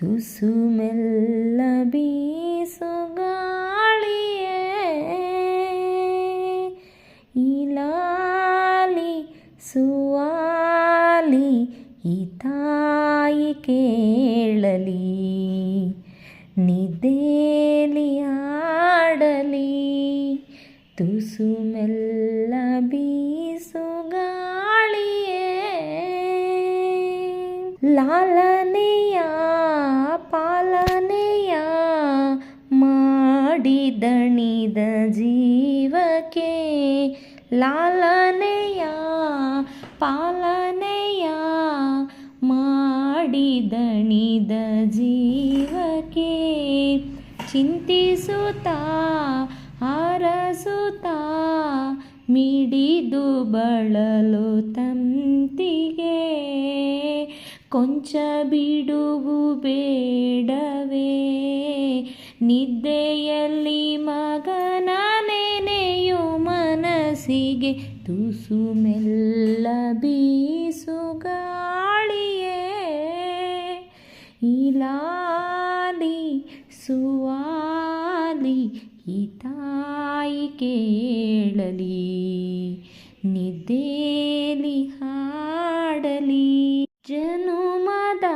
ತುಸು ಮೆಲ್ಲ ಬೀಸುಗಾಳಿಯೇ ಇಲಾಲಿ ಸುವಾಲಿ ಈ ತಾಯಿ ಕೇಳಲಿ. ನಿದ್ದೇಲಿ ಆಡಲಿ. ತುಸು ಮೆಲ್ಲ ಬೀಸುಗಾಳಿಯೇ ಲಾಲನೇ ಮಾಡಿದಣಿದ ಜೀವಕ್ಕೆ ಲಾಲನೆಯ ಪಾಲನೆಯ ಮಾಡಿದಣಿದ ಜೀವಕ್ಕೆ ಚಿಂತಿಸುತ್ತಾ, ಅರಸುತ್ತ, ಮಿಡಿದು ಬಳಲು ತಂತಿಗೆ ಕೊಂಚ ಬಿಡುವು ಬೇಡವೇ? ನಿದ್ದೆಯಲ್ಲಿ ನೆನೆಯು ಮನಸ್ಸಿಗೆ ತುಸು ಮೆಲ್ಲ ಬೀಸು ಗಾಳಿಯೇ. ಇಲಾಲಿ ಸುವಾಲಿ ಈ ತಾಯಿ ಕೇಳಲಿ, ನಿದ್ದೇಲಿ ಹಾಡಲಿ. ಜನುಮದ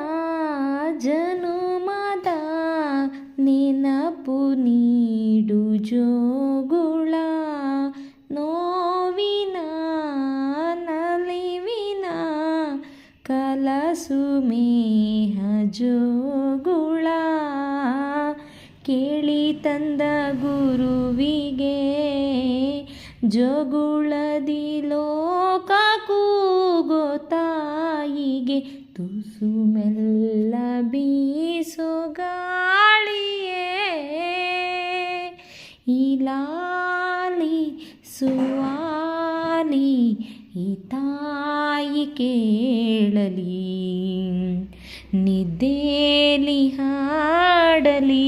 ಜನುಮದ, ನೆನಪು ನೀಡು ಜೋಗುಳ ಕಲಸು ಮೇಹ ಜೋಗುಳ ಕೇಳಿ ತಂದ ಗುರುವಿಗೆ ಜೋಗುಳದಿ ಲೋಕ ಕೂಗೋ ತಾಯಿಗೆ ತುಸು ಮೆಲ್ಲ ಬೀಸೋ ಗಾಳಿಯೇ. ಇಲಾಲಿ ಸುವಾಲಿ ಈ ತಾಯಿ ಕೇಳಲಿ ನಿದ್ದೇಲಿ ಹಾಡಲಿ